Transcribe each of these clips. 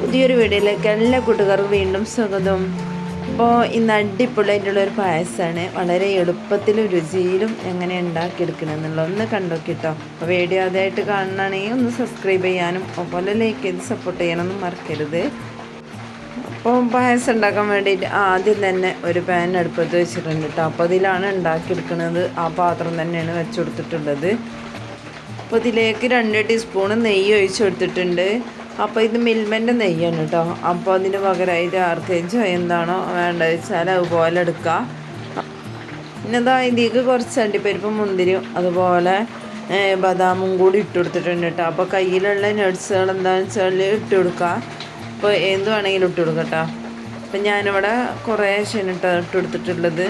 പുതിയൊരു വീഡിയോയിലേക്ക് എല്ലാ കൂട്ടുകാർക്കും വീണ്ടും സ്വാഗതം. അപ്പോൾ ഇന്ന് അടിപൊളിയായിട്ടുള്ള ഒരു പായസമാണ്. വളരെ എളുപ്പത്തിലും രുചിയിലും എങ്ങനെ ഉണ്ടാക്കിയെടുക്കണമെന്നുള്ള ഒന്ന് കണ്ടോക്കിട്ടോ അപ്പോൾ വീഡിയോ ആദ്യമായിട്ട് കാണണമെങ്കിൽ ഒന്ന് സബ്സ്ക്രൈബ് ചെയ്യാനും അതുപോലെ ലൈക്ക് ചെയ്ത് സപ്പോർട്ട് ചെയ്യാനൊന്നും മറക്കരുത്. അപ്പോൾ പായസം ഉണ്ടാക്കാൻ വേണ്ടിയിട്ട് ആദ്യം തന്നെ ഒരു പാൻ അടുപ്പത്ത് വെച്ചിട്ടുണ്ട് കേട്ടോ അപ്പോൾ അതിലാണ് ഉണ്ടാക്കിയെടുക്കുന്നത്. ആ പാത്രം തന്നെയാണ് വെച്ച് കൊടുത്തിട്ടുള്ളത്. അപ്പോൾ ഇതിലേക്ക് രണ്ട് ടീസ്പൂൺ നെയ്യ് ഒഴിച്ചു കൊടുത്തിട്ടുണ്ട്. അപ്പോൾ ഇത് മിൽമന്റെ നെയ്യാണ് കേട്ടോ അപ്പോൾ അതിന് പകരം ഇത് ആർക്കെങ്കിലും എന്താണോ വേണ്ടത് വെച്ചാൽ അതുപോലെ എടുക്കുക പിന്നെ ഇതാ ഇതിലേക്ക് കുറച്ച് അണ്ടിപ്പരിപ്പും മുന്തിരിയും അതുപോലെ ബദാമും കൂടി ഇട്ട് കൊടുത്തിട്ടുണ്ട് കേട്ടോ അപ്പോൾ കയ്യിലുള്ള നട്ട്സുകൾ എന്താണെന്ന് വെച്ചാൽ ഇട്ട് കൊടുക്കുക അപ്പോൾ എന്ത് വേണമെങ്കിലും ഇട്ട് കൊടുക്കുക കേട്ടോ അപ്പം ഞാനിവിടെ കുറേ ക്ഷണിട്ട ഇട്ട് കൊടുത്തിട്ടുള്ളത്.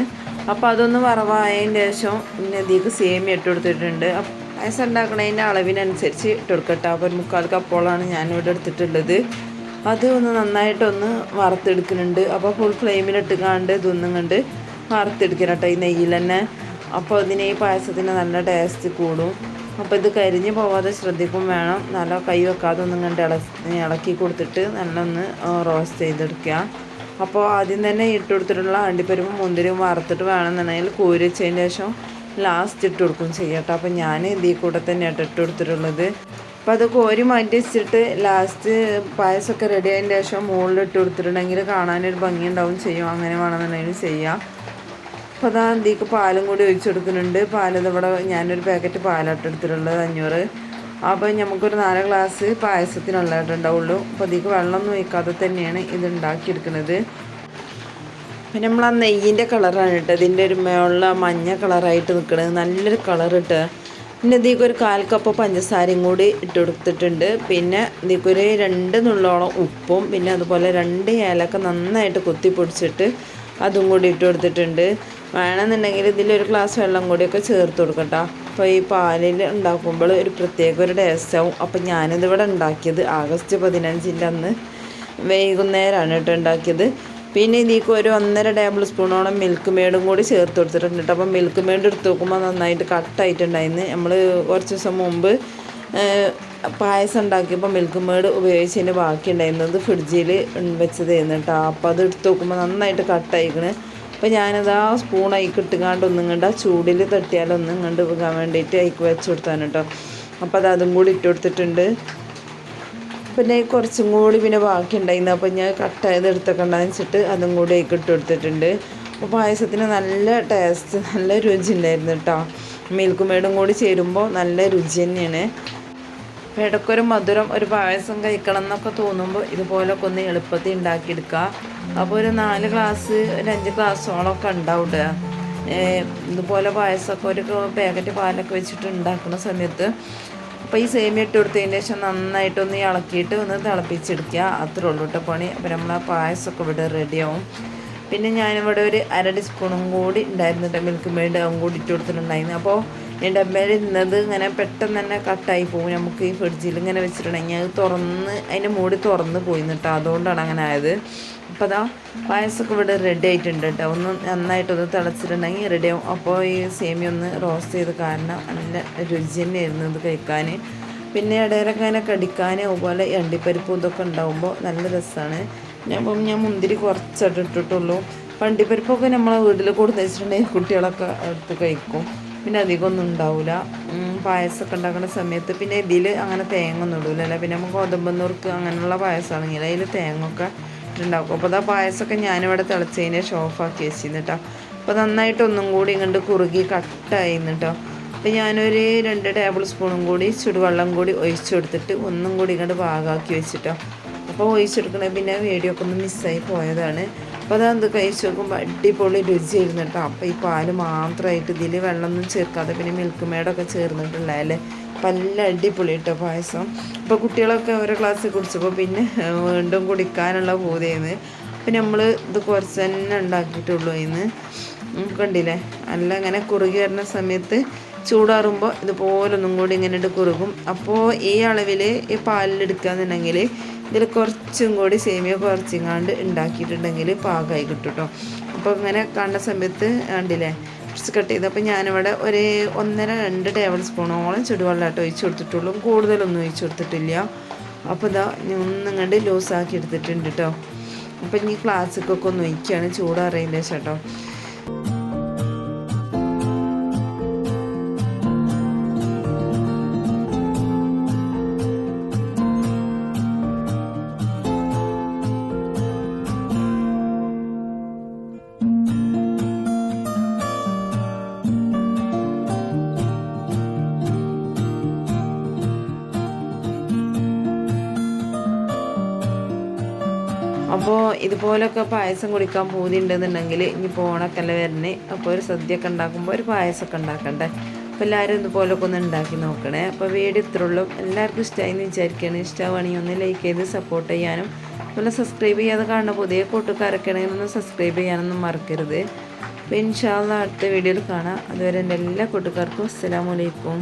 അപ്പോൾ അതൊന്ന് വറവായതിന് ശേഷം പിന്നെ ഇതിലേക്ക് സേമിയ ഇട്ട് കൊടുത്തിട്ടുണ്ട്. പായസം ഉണ്ടാക്കണതിന്റെ അളവിനനുസരിച്ച് ഇട്ട് കൊടുക്കട്ടെ. അപ്പോൾ ഒരു മുക്കാൽ കപ്പോളാണ് ഞാനിവിടെ എടുത്തിട്ടുള്ളത്. അത് ഒന്ന് നന്നായിട്ടൊന്ന് വറുത്തെടുക്കുന്നുണ്ട്. അപ്പോൾ ഫുൾ ഫ്ലെയിമിലിട്ട് കാണ്ട് കണ്ട് വറുത്തെടുക്കണം കേട്ടോ ഈ നെയ്യിൽ തന്നെ. അപ്പോൾ അതിന് ഈ പായസത്തിന് നല്ല ടേസ്റ്റ് കൂടും. അപ്പോൾ ഇത് കരിഞ്ഞ് പോവാതെ ശ്രദ്ധിക്കും വേണം. നല്ല കൈ വെക്കാതെ ഒന്നും കണ്ട് ഇളക്കി ഇളക്കി കൊടുത്തിട്ട് നല്ല ഒന്ന് റോസ്റ്റ് ചെയ്തെടുക്കുക. അപ്പോൾ ആദ്യം തന്നെ ഇട്ട് കൊടുത്തിട്ടുള്ള അണ്ടിപ്പരിപ്പും മുന്തിരിയും വറുത്തിട്ട് വേണമെന്നുണ്ടെങ്കിൽ കോരി വെച്ചതിന് ശേഷം ലാസ്റ്റ് ഇട്ട് കൊടുക്കും ചെയ്യട്ടോ. അപ്പോൾ ഞാൻ ഇതിൽ കൂടെ തന്നെയാണ് ഇട്ട് കൊടുത്തിട്ടുള്ളത്. അപ്പോൾ അത് കോരി മാറ്റി വെച്ചിട്ട് ലാസ്റ്റ് പായസമൊക്കെ റെഡി ആയതിന്റെ ശേഷം മുകളിൽ ഇട്ട് കൊടുത്തിട്ടുണ്ടെങ്കിൽ കാണാനൊരു ഭംഗി ഉണ്ടാവും ചെയ്യും. അങ്ങനെ വേണമെന്നുണ്ടെങ്കിൽ ചെയ്യാം. അപ്പോൾ അതാ എന്തേക്ക് പാലും കൂടി ഒഴിച്ചു കൊടുക്കുന്നുണ്ട്. പാലത് ഇവിടെ ഞാനൊരു പാക്കറ്റ് പാലാട്ട് എടുത്തിട്ടുള്ളത് അഞ്ഞൂറ്. അപ്പോൾ നമുക്കൊരു നാല് ഗ്ലാസ് പായസത്തിനുള്ളതായിട്ട് ഉണ്ടാവുള്ളൂ. അപ്പോൾ വെള്ളം വെള്ളമൊന്നും ഒഴിക്കാതെ തന്നെയാണ് ഇത് ഉണ്ടാക്കിയെടുക്കുന്നത്. പിന്നെ നമ്മൾ ആ നെയ്യിന്റെ കളറാണ് കേട്ടോ. ഇതിന്റെ ഒരു മേളിൽ മഞ്ഞ കളറായിട്ട് നിൽക്കുന്നത് നല്ലൊരു കളർ ഇട്ട് പിന്നെ ഇതിലേക്ക് ഒരു കാൽ കപ്പ് പഞ്ചസാരയും കൂടി ഇട്ട് കൊടുത്തിട്ടുണ്ട്. പിന്നെ ഇതിലേക്ക് ഒരു രണ്ട് നുള്ളോളം ഉപ്പും പിന്നെ അതുപോലെ രണ്ട് ഏലക്ക നന്നായിട്ട് കുത്തി പൊടിച്ചിട്ട് അതും കൂടി ഇട്ട് കൊടുത്തിട്ടുണ്ട്. വേണമെന്നുണ്ടെങ്കിൽ ഇതിലൊരു ഗ്ലാസ് വെള്ളം കൂടിയൊക്കെ ചേർത്ത് കൊടുക്കട്ടോ. അപ്പോൾ ഈ പാലിൽ ഉണ്ടാക്കുമ്പോൾ ഒരു പ്രത്യേക ഒരു ടേസ്റ്റ് ആവും. അപ്പോൾ ഞാനിതിവിടെ ഉണ്ടാക്കിയത് ആഗസ്റ്റ് പതിനഞ്ചിന്റെ അന്ന് വൈകുന്നേരമാണ് കേട്ടോ ഉണ്ടാക്കിയത്. പിന്നെ ഇതിലേക്ക് ഒരു ഒന്നര ടേബിൾ സ്പൂണോളം മിൽക്ക് മേഡും കൂടി ചേർത്ത് കൊടുത്തിട്ടുണ്ട് കേട്ടോ. അപ്പം മിൽക്ക് മേഡ് എടുത്ത് നോക്കുമ്പോൾ നന്നായിട്ട് കട്ടായിട്ടുണ്ടായിരുന്നു നമ്മൾ കുറച്ച് ദിവസം മുമ്പ് പായസം ഉണ്ടാക്കിയപ്പോൾ മിൽക്ക് മേഡ് ഉപയോഗിച്ചതിന് ബാക്കി ഉണ്ടായിരുന്നത് ഫ്രിഡ്ജിൽ വെച്ചതായിരുന്നു കേട്ടോ. അപ്പോൾ അത് എടുത്ത് നോക്കുമ്പോൾ നന്നായിട്ട് കട്ടായിക്കണ്. അപ്പോൾ ഞാനത് ആ സ്പൂൺ കിട്ടുകാണ്ട് ഒന്നും കണ്ട ചൂടിൽ തട്ടിയാലൊന്നും കണ്ട് പോകാൻ വേണ്ടിയിട്ട് അതിക്ക് വെച്ച് കൊടുത്താണ് കേട്ടോ. അപ്പോൾ അത് അതും കൂടി ഇട്ട് കൊടുത്തിട്ടുണ്ട്. പിന്നെ കുറച്ചും കൂടി പിന്നെ ബാക്കി ഉണ്ടായിരുന്നു അപ്പോൾ ഞാൻ കട്ട് ചെയ്ത് എടുത്തൊക്കെ ഉണ്ടാന്ന് വെച്ചിട്ട് അതും കൂടി ഇട്ട് കൊടുത്തിട്ടുണ്ട്. അപ്പോൾ പായസത്തിന് നല്ല ടേസ്റ്റ് നല്ല രുചി ഉണ്ടായിരുന്നു കേട്ടോ മിൽക്ക് മേടും കൂടി ചേരുമ്പോൾ നല്ല രുചി തന്നെയാണ്. അപ്പോൾ ഇടയ്ക്കൊരു മധുരം ഒരു പായസം കഴിക്കണം എന്നൊക്കെ തോന്നുമ്പോൾ ഇതുപോലൊക്കെ ഒന്ന് എളുപ്പത്തിൽ ഉണ്ടാക്കിയെടുക്കുക. അപ്പോൾ ഒരു നാല് ഗ്ലാസ് ഒരു അഞ്ച് ഗ്ലാസ്സോളമൊക്കെ ഉണ്ടാവും ഇതുപോലെ പായസമൊക്കെ ഒരു പാക്കറ്റ് പാലൊക്കെ വെച്ചിട്ട് ഉണ്ടാക്കുന്ന സമയത്ത് അപ്പോൾ ഈ സേമിയ ഇട്ട് കൊടുത്തതിന് ശേഷം നന്നായിട്ടൊന്ന് ഇളക്കിയിട്ട് ഒന്ന് തിളപ്പിച്ചെടുക്കുക. അത്രേ ഉള്ളൂ കേട്ടോ പണി. അപ്പോൾ നമ്മൾ ആ പായസമൊക്കെ ഇവിടെ റെഡിയാവും പിന്നെ ഞാനിവിടെ ഒരു അര ടീസ്പൂണും കൂടി ഉണ്ടായിരുന്നു കേട്ടോ. മിൽക്ക് മെയ്ഡ് അതും കൂടി ഇട്ട് കൊടുത്തിട്ടുണ്ടായിരുന്നു. അപ്പോൾ ഈ ഡബ്ബയിൽ ഇരുന്നത് ഇങ്ങനെ പെട്ടെന്ന് തന്നെ കട്ടായി പോകും നമുക്ക് ഈ ഫ്രിഡ്ജിൽ ഇങ്ങനെ വെച്ചിട്ടുണ്ടെങ്കിൽ അത് തുറന്ന് അതിന്റെ മൂടി തുറന്ന് പോയി കേട്ടോ അതുകൊണ്ടാണ് അങ്ങനെ ആയത്. അപ്പോൾ അതാ പായസമൊക്കെ ഇവിടെ റെഡി ആയിട്ടുണ്ട് കേട്ടോ. ഒന്ന് നന്നായിട്ടൊന്ന് തിളച്ചിട്ടുണ്ടെങ്കിൽ റെഡി ആവും. അപ്പോൾ ഈ സേമി ഒന്ന് റോസ്റ്റ് ചെയ്ത് കാരണം നല്ല രുചി തന്നെയായിരുന്നു ഇത് കഴിക്കാൻ. പിന്നെ ഇടയിലൊക്കെ അങ്ങനെ കടിക്കാൻ അതുപോലെ അണ്ടിപ്പരിപ്പും ഇതൊക്കെ ഉണ്ടാകുമ്പോൾ നല്ല രസമാണ്. ഞാൻ ഇപ്പം ഞാൻ മുന്തിരി കുറച്ചായിട്ട് ഇട്ടിട്ടുള്ളൂ. പണ്ടിപ്പരിപ്പൊക്കെ നമ്മളെ വീട്ടിൽ കൊടുത്തു വെച്ചിട്ടുണ്ടെങ്കിൽ കുട്ടികളൊക്കെ എടുത്ത് കഴിക്കും. പിന്നെ അധികമൊന്നും ഉണ്ടാവില്ല പായസമൊക്കെ ഉണ്ടാക്കുന്ന സമയത്ത് പിന്നെ ഇതിൽ അങ്ങനെ തേങ്ങ ഒന്നും ഇടൂല പിന്നെ നമുക്ക് ഗോതമ്പ് നുറുക്ക് അങ്ങനെയുള്ള പായസമാണെങ്കിൽ അതിൽ തേങ്ങയൊക്കെ ഇട്ടുണ്ടാക്കും. അപ്പോൾ അതാ പായസമൊക്കെ ഞാനിവിടെ തിളച്ചതിന് ഷോഫാക്കി വെച്ചിരുന്നിട്ടോ അപ്പോൾ നന്നായിട്ട് ഒന്നും കൂടി ഇങ്ങോട്ട് കുറുകി കട്ടായിരുന്നിട്ടോ അപ്പോൾ ഞാനൊരു രണ്ട് ടേബിൾ സ്പൂണും കൂടി ചുടുവെള്ളം കൂടി ഒഴിച്ചു കൊടുത്തിട്ട് ഒന്നും കൂടി ഇങ്ങോട്ട് പാകാക്കി വെച്ചിട്ടോ. അപ്പോൾ ഒഴിച്ചെടുക്കണേ പിന്നെ വീഡിയോ ഒക്കെ ഒന്ന് മിസ്സായി പോയതാണ്. അപ്പോൾ അതെന്ത് കഴിച്ച് നോക്കുമ്പോൾ അടിപൊളി രുചിയായിരുന്നു കേട്ടോ. അപ്പോൾ ഈ പാൽ മാത്രമായിട്ട് ഇതിൽ വെള്ളമൊന്നും ചേർക്കാതെ പിന്നെ മിൽക്ക് മേഡൊക്കെ ചേർന്നിട്ടുള്ളതല്ലേ? അല്ലേ നല്ല അടിപൊളി കേട്ടോ പായസം. അപ്പോൾ കുട്ടികളൊക്കെ ഓരോ ക്ലാസ്സിൽ കുടിച്ചപ്പോൾ പിന്നെ വീണ്ടും കുടിക്കാനുള്ള പൂതിയായിരുന്നു. അപ്പം നമ്മൾ ഇത് കുറച്ച് തന്നെ ഉണ്ടാക്കിയിട്ടുള്ളൂ ഇന്ന്. കണ്ടില്ലേ? നല്ല ഇങ്ങനെ കുറുകി വരുന്ന സമയത്ത് ചൂടാറുമ്പോൾ ഇതുപോലെ ഒന്നും കൂടി ഇങ്ങനെ കുറുകും. അപ്പോൾ ഈ അളവിൽ ഈ പാലിലെടുക്കുകയെന്നുണ്ടെങ്കിൽ ഇതിൽ കുറച്ചും കൂടി സേമിയ കുറച്ചിങ്ങാണ്ട് ഉണ്ടാക്കിയിട്ടുണ്ടെങ്കിൽ പാകമായി കിട്ടും കേട്ടോ അപ്പോൾ ഇങ്ങനെ കാണുന്ന സമയത്ത് കണ്ടില്ലേ കുറച്ച് കട്ട് ചെയ്ത്. അപ്പോൾ ഞാനിവിടെ ഒരു ഒന്നര രണ്ട് ടേബിൾ സ്പൂണോളം ചുടുവെള്ളമായിട്ട് ഒഴിച്ച് കൊടുത്തിട്ടുള്ളൂ. കൂടുതലൊന്നും ഒഴിച്ച് കൊടുത്തിട്ടില്ല. അപ്പോൾ ഇതാ ഞാൻ ഒന്നും കണ്ട് ലൂസാക്കി എടുത്തിട്ടുണ്ട് കേട്ടോ അപ്പോൾ ഇനി ക്ലാസ്സിക്കൊക്കെ ഒന്ന് ഒഴിക്കുകയാണ് ചൂടാറിയതിന്റെ കേട്ടോ അപ്പോൾ ഇതുപോലൊക്കെ പായസം കുടിക്കാൻ പൂതി ഉണ്ടെന്നുണ്ടെങ്കിൽ ഇനി പോണക്കല്ല വരണേ. അപ്പോൾ ഒരു സദ്യയൊക്കെ ഉണ്ടാക്കുമ്പോൾ ഒരു പായസമൊക്കെ ഉണ്ടാക്കണ്ടേ. അപ്പോൾ എല്ലാവരും ഇതുപോലൊക്കെ ഒന്ന് ഉണ്ടാക്കി നോക്കണേ. അപ്പോൾ വീഡിയോ ഇത്രയുള്ളൂ എല്ലാവർക്കും ഇഷ്ടമായി എന്ന് വിചാരിക്കുകയാണ് ഇഷ്ടമാണെങ്കിൽ ഒന്ന് ലൈക്ക് ചെയ്ത് സപ്പോർട്ട് ചെയ്യാനും അതുപോലെ സബ്സ്ക്രൈബ് ചെയ്യാതെ കാണുന്ന പുതിയ കൂട്ടുകാരൊക്കെ ആണെങ്കിൽ ഒന്ന് സബ്സ്ക്രൈബ് ചെയ്യാനൊന്നും മറക്കരുത്. അപ്പോൾ ഇൻഷാല്ല അടുത്ത വീഡിയോയിൽ കാണാം. അതുവരെ എന്റെ എല്ലാ കൂട്ടുകാർക്കും അസ്സലാമലൈക്കും